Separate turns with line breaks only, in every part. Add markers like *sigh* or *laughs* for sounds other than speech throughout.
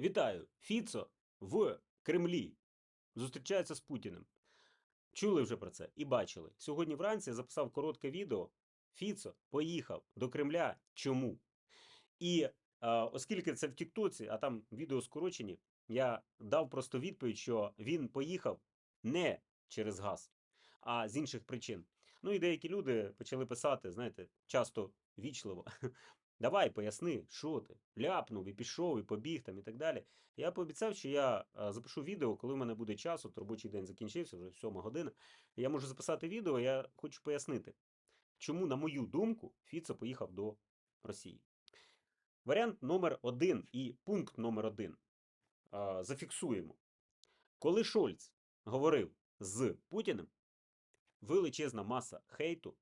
Вітаю! Фіцо в Кремлі зустрічається з Путіним. Чули вже про це і бачили. Сьогодні вранці я записав коротке відео. Фіцо поїхав до Кремля. Чому? І е, оскільки це в Тіктоці, а там відео скорочені, я дав просто відповідь, що він поїхав не через газ, а з інших причин. Ну і деякі люди почали писати, знаєте, часто вічливо. *laughs* Давай, поясни, що ти? Ляпнув і пішов, і побіг там і так далі. Я пообіцяв, що я запишу відео, коли в мене буде час, от робочий день закінчився, вже сьома година. Я можу записати відео, я хочу пояснити, чому, на мою думку, Фіцо поїхав до Росії. Варіант номер один і пункт номер один. Зафіксуємо. Коли Шольц говорив з Путіним, величезна маса хейту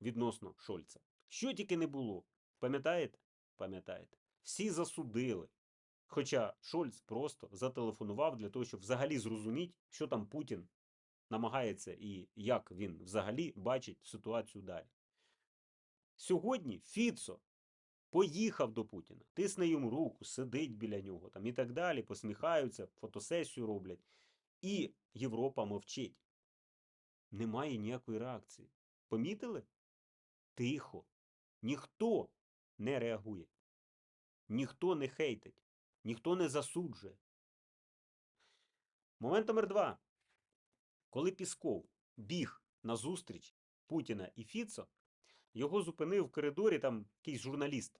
відносно Шольца. Що тільки не було. Пам'ятаєте? Пам'ятаєте. Всі засудили. Хоча Шольц просто зателефонував для того, щоб взагалі зрозуміти, що там Путін намагається і як він взагалі бачить ситуацію далі. Сьогодні Фіцо поїхав до Путіна, тисне йому руку, сидить біля нього там і так далі, посміхаються, фотосесію роблять. І Європа мовчить. Немає ніякої реакції. Помітили? Тихо. Ніхто не реагує. Ніхто не хейтить, ніхто не засуджує. Момент номер два. Коли Пісков біг на зустріч Путіна і Фіцо, його зупинив в коридорі там якийсь журналіст.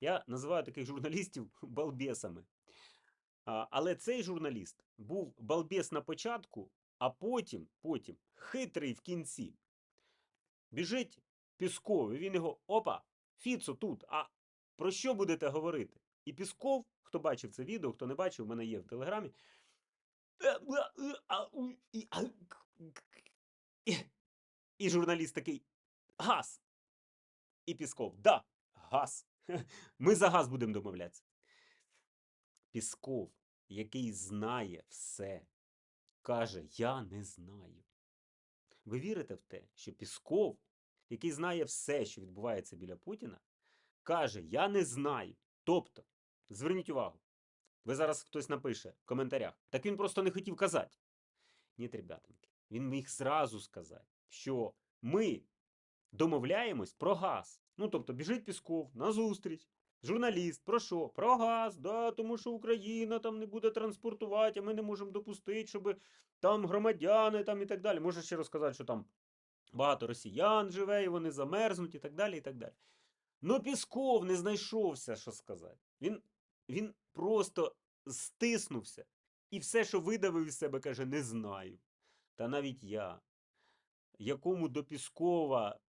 Я називаю таких журналістів *laughs* балбесами. Але цей журналіст був балбес на початку, а потім, потім хитрий в кінці. Біжить Пісков, і він його опа, Фіцо тут. А про що будете говорити? І Пісков, хто бачив це відео, хто не бачив, в мене є в телеграмі. І, журналіст такий газ. І Пісков, да, газ. *laughs* Ми за газ будемо домовлятися. Пісков, який знає все, каже: Я не знаю. Ви вірите в те, що Пісков, який знає все, що відбувається біля Путіна, каже: Я не знаю. Тобто, зверніть увагу, ви зараз хтось напише в коментарях, так він просто не хотів казати. Ні, ребятоньки, він міг зразу сказати, що ми домовляємось про газ. Ну, тобто, біжить Пісков на зустріч. Журналіст, про що? Про газ, да, тому що Україна там не буде транспортувати, а ми не можемо допустити, щоб там громадяни там і так далі. Може ще розказати, що там багато росіян живе, і вони замерзнуть, і так далі. і так далі. Ну, Пісков не знайшовся, що сказати. Він, він просто стиснувся і все, що видавив із себе, каже, не знаю. Та навіть я, якому до Піскова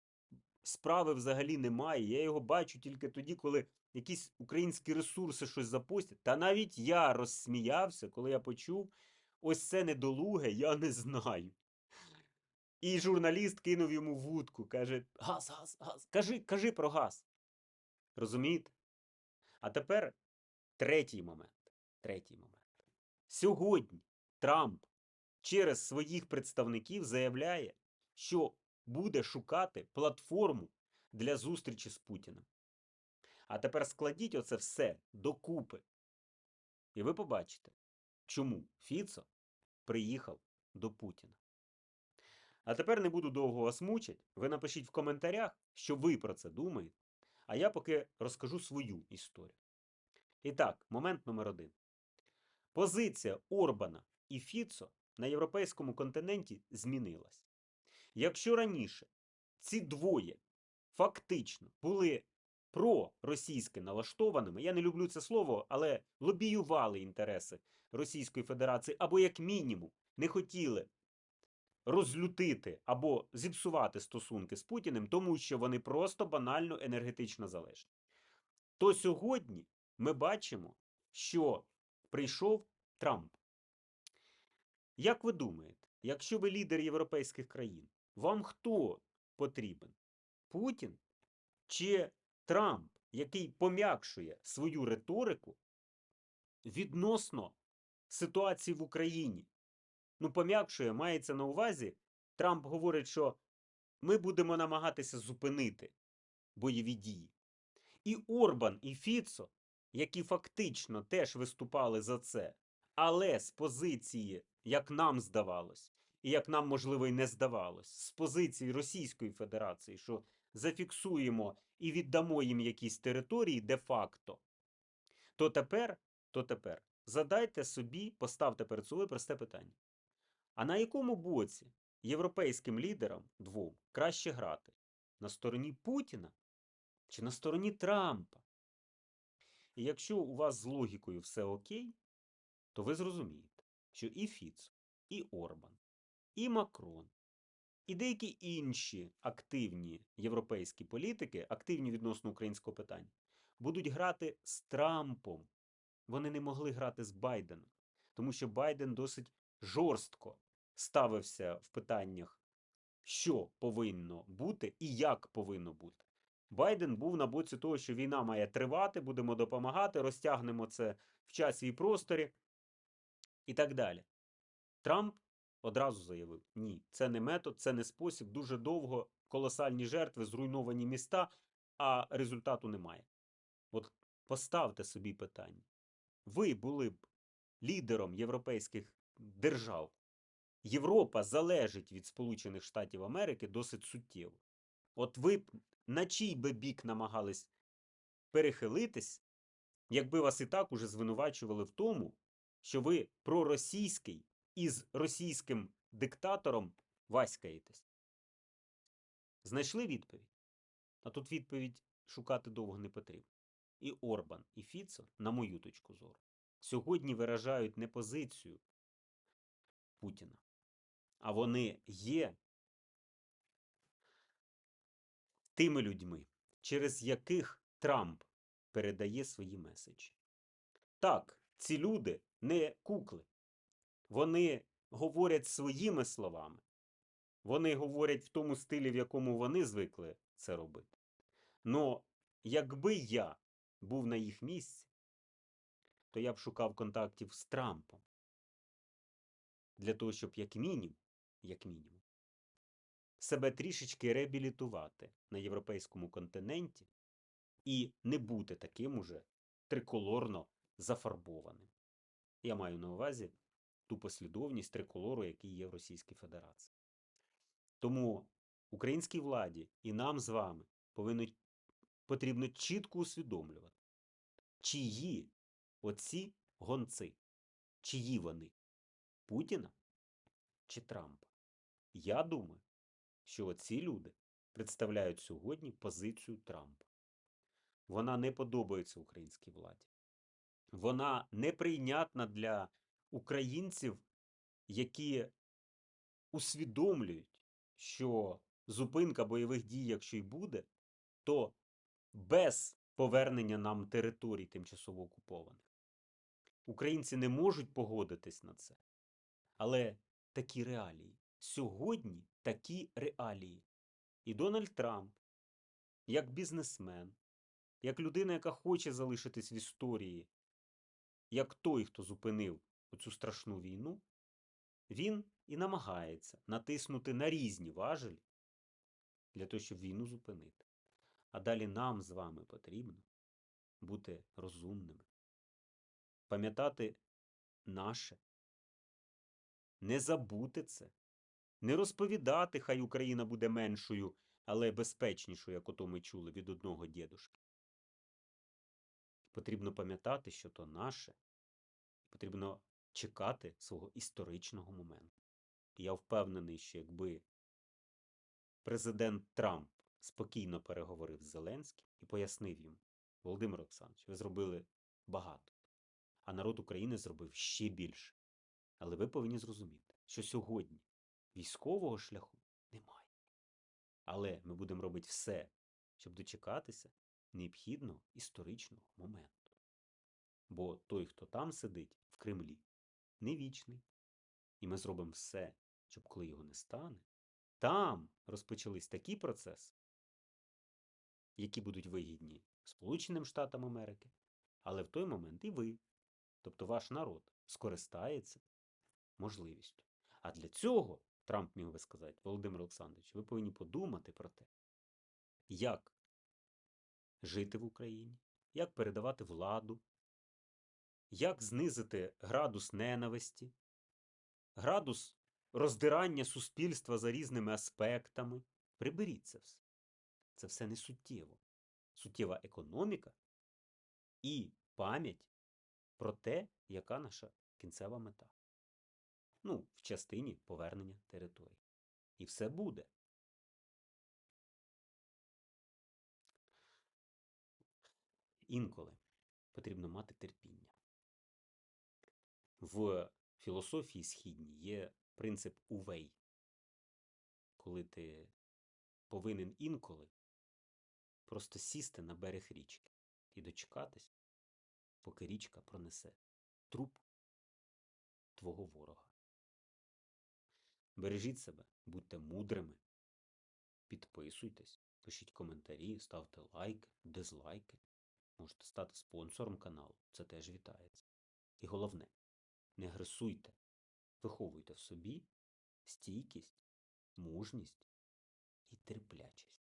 справи взагалі немає, я його бачу тільки тоді, коли якісь українські ресурси щось запустять. Та навіть я розсміявся, коли я почув ось це недолуге, я не знаю. І журналіст кинув йому вудку, каже: Газ, газ, газ. Кажи, кажи про газ. Розумієте? А тепер третій момент. Третій момент. Сьогодні Трамп через своїх представників заявляє, що буде шукати платформу для зустрічі з Путіним. А тепер складіть оце все докупи. І ви побачите, чому Фіцо приїхав до Путіна. А тепер не буду довго вас мучити. Ви напишіть в коментарях, що ви про це думаєте. А я поки розкажу свою історію. І так, момент номер один. Позиція Орбана і Фіцо на європейському континенті змінилась. Якщо раніше ці двоє фактично були проросійськи налаштованими, я не люблю це слово, але лобіювали інтереси Російської Федерації, або, як мінімум, не хотіли розлютити або зіпсувати стосунки з Путіним, тому що вони просто банально енергетично залежні. То сьогодні ми бачимо, що прийшов Трамп. Як ви думаєте, якщо ви лідер європейських країн, вам хто потрібен? Путін чи Трамп, який пом'якшує свою риторику відносно ситуації в Україні? Ну, пом'якшує, мається на увазі, Трамп говорить, що ми будемо намагатися зупинити бойові дії. І Орбан, і Фіцо які фактично теж виступали за це, але з позиції, як нам здавалось, і як нам, можливо, і не здавалось, з позиції Російської Федерації, що зафіксуємо і віддамо їм якісь території де-факто, то тепер, то тепер задайте собі, поставте перед собою просте питання. А на якому боці європейським лідерам двом краще грати? На стороні Путіна чи на стороні Трампа? І якщо у вас з логікою все окей, то ви зрозумієте, що і Фіцо, і Орбан, і Макрон, і деякі інші активні європейські політики, активні відносно українського питання, будуть грати з Трампом. Вони не могли грати з Байденом, тому що Байден досить жорстко ставився в питаннях, що повинно бути і як повинно бути. Байден був на боці того, що війна має тривати, будемо допомагати, розтягнемо це в часі і просторі і так далі. Трамп одразу заявив: ні, це не метод, це не спосіб, дуже довго, колосальні жертви, зруйновані міста, а результату немає. От поставте собі питання. Ви були б лідером європейських держав. Європа залежить від Сполучених Штатів Америки досить суттєво. От ви б на чий би бік намагались перехилитись, якби вас і так уже звинувачували в тому, що ви проросійський із російським диктатором васькаєтесь? Знайшли відповідь? А тут відповідь шукати довго не потрібно. І Орбан, і Фіцо, на мою точку зору, сьогодні виражають не позицію Путіна, а вони є тими людьми, через яких Трамп передає свої меседжі. Так, ці люди не кукли. Вони говорять своїми словами. Вони говорять в тому стилі, в якому вони звикли це робити. Но якби я був на їх місці, то я б шукав контактів з Трампом. Для того, щоб як мінімум, як мінімум, себе трішечки реабілітувати на європейському континенті і не бути таким уже триколорно зафарбованим. Я маю на увазі ту послідовність триколору, який є в Російській Федерації. Тому українській владі і нам з вами повинно, потрібно чітко усвідомлювати, чиї оці гонци, чиї вони Путіна чи Трампа. Я думаю, що оці люди представляють сьогодні позицію Трампа. Вона не подобається українській владі. Вона неприйнятна для українців, які усвідомлюють, що зупинка бойових дій, якщо й буде, то без повернення нам територій тимчасово окупованих. Українці не можуть погодитись на це. Але такі реалії. Сьогодні такі реалії. І Дональд Трамп, як бізнесмен, як людина, яка хоче залишитись в історії, як той, хто зупинив оцю страшну війну, він і намагається натиснути на різні важелі для того, щоб війну зупинити. А далі нам з вами потрібно бути розумними, пам'ятати наше, не забути це, не розповідати, хай Україна буде меншою, але безпечнішою, як ото ми чули від одного дідушки. Потрібно пам'ятати, що то наше, потрібно чекати свого історичного моменту. І я впевнений, що якби президент Трамп спокійно переговорив з Зеленським і пояснив йому, Володимир Олександрович, ви зробили багато, а народ України зробив ще більше. Але ви повинні зрозуміти, що сьогодні військового шляху немає. Але ми будемо робити все, щоб дочекатися необхідного історичного моменту. Бо той, хто там сидить в Кремлі, не вічний. І ми зробимо все, щоб коли його не стане, там розпочались такі процеси, які будуть вигідні Сполученим Штатам Америки, але в той момент і ви, тобто ваш народ, скористається можливістю. А для цього Трамп міг би сказати, Володимир Олександрович, ви повинні подумати про те, як жити в Україні, як передавати владу, як знизити градус ненависті, градус роздирання суспільства за різними аспектами. Приберіть це все. Це все не суттєво. Суттєва економіка і пам'ять про те, яка наша кінцева мета. Ну, в частині повернення територій. І все буде. Інколи потрібно мати терпіння. В філософії східній є принцип увей, коли ти повинен інколи просто сісти на берег річки і дочекатись, поки річка пронесе труп твого ворога. Бережіть себе, будьте мудрими, підписуйтесь, пишіть коментарі, ставте лайки, дизлайки. Можете стати спонсором каналу, це теж вітається. І головне, не агресуйте, виховуйте в собі стійкість, мужність і терплячість.